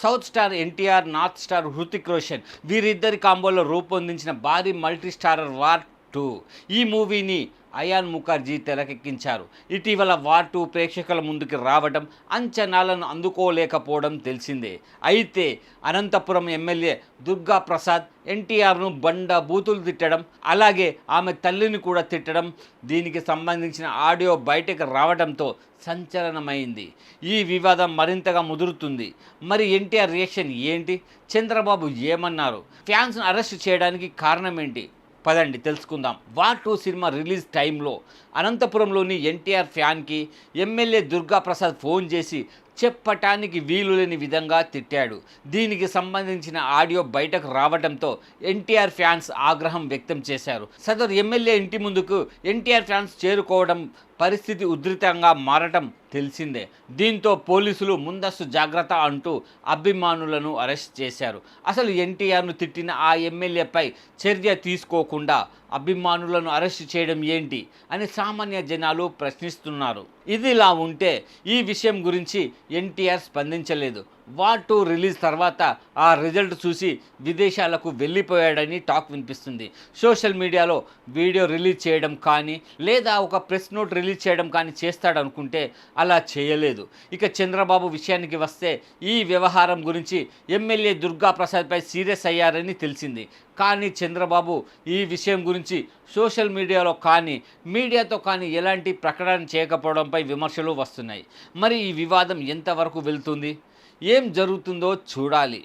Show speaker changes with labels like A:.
A: South star NTR north star Hrithik Roshan వీరిద్దరి కాంబోలో రూపొందించిన భారీ మల్టీ స్టారర్ వార్ టూ ఈ మూవీని అయాన్ ముఖర్జీ తెరకెక్కించారు. ఇటీవల వార్ టూ ప్రేక్షకుల ముందుకు రావడం అంచనాలను అందుకోలేకపోవడం తెలిసిందే. అయితే అనంతపురం ఎమ్మెల్యే దుర్గా ప్రసాద్ ఎన్టీఆర్ను బండ బూతులు తిట్టడం అలాగే ఆమె తల్లిని కూడా తిట్టడం దీనికి సంబంధించిన ఆడియో బయటకు రావడంతో సంచలనమైంది. ఈ వివాదం మరింతగా ముదురుతుంది. మరి ఎన్టీఆర్ రియాక్షన్ ఏంటి? చంద్రబాబు ఏమన్నారు? ఫ్యాన్స్ను అరెస్ట్ చేయడానికి కారణం ఏంటి? పదండి తెలుసుకుందాం. వార్ టూ సినిమా రిలీజ్ టైంలో అనంతపురంలోని ఎన్టీఆర్ ఫ్యాన్కి ఎమ్మెల్యే దుర్గా ప్రసాద్ ఫోన్ చేసి చెప్పటానికి వీలు లేని విధంగా తిట్టాడు. దీనికి సంబంధించిన ఆడియో బయటకు రావడంతో ఎన్టీఆర్ ఫ్యాన్స్ ఆగ్రహం వ్యక్తం చేశారు. సదరు ఎమ్మెల్యే ఇంటి ముందుకు ఎన్టీఆర్ ఫ్యాన్స్ చేరుకోవడం పరిస్థితి ఉధృతంగా మారటం తెలిసిందే. దీంతో పోలీసులు ముందస్తు జాగ్రత్త అంటూ అభిమానులను అరెస్ట్ చేశారు. అసలు ఎన్టీఆర్ను తిట్టిన ఆ ఎమ్మెల్యేపై చర్య తీసుకోకుండా అభిమానులను అరెస్ట్ చేయడం ఏంటి అని సామాన్య జనాలు ప్రశ్నిస్తున్నారు. ఇదిలా ఉంటే ఈ విషయం గురించి ఎన్టీఆర్ స్పందించలేదు. వార్ టూ రిలీజ్ తర్వాత ఆ రిజల్ట్ చూసి విదేశాలకు వెళ్ళిపోయాడని టాక్ వినిపిస్తుంది. సోషల్ మీడియాలో వీడియో రిలీజ్ చేయడం కానీ లేదా ఒక ప్రెస్ నోట్ రిలీజ్ చేయడం కానీ చేస్తాడనుకుంటే అలా చేయలేదు. ఇక చంద్రబాబు విషయానికి వస్తే ఈ వ్యవహారం గురించి ఎమ్మెల్యే దుర్గా ప్రసాద్పై సీరియస్ అయ్యారని తెలిసింది. కానీ చంద్రబాబు ఈ విషయం గురించి సోషల్ మీడియాలో కానీ మీడియాతో కానీ ఎలాంటి ప్రకటన చేయకపోవడంపై విమర్శలు వస్తున్నాయి. మరి ఈ వివాదం ఎంతవరకు వెళ్తుంది? ఏం జరుగుతుందో చూడాలి.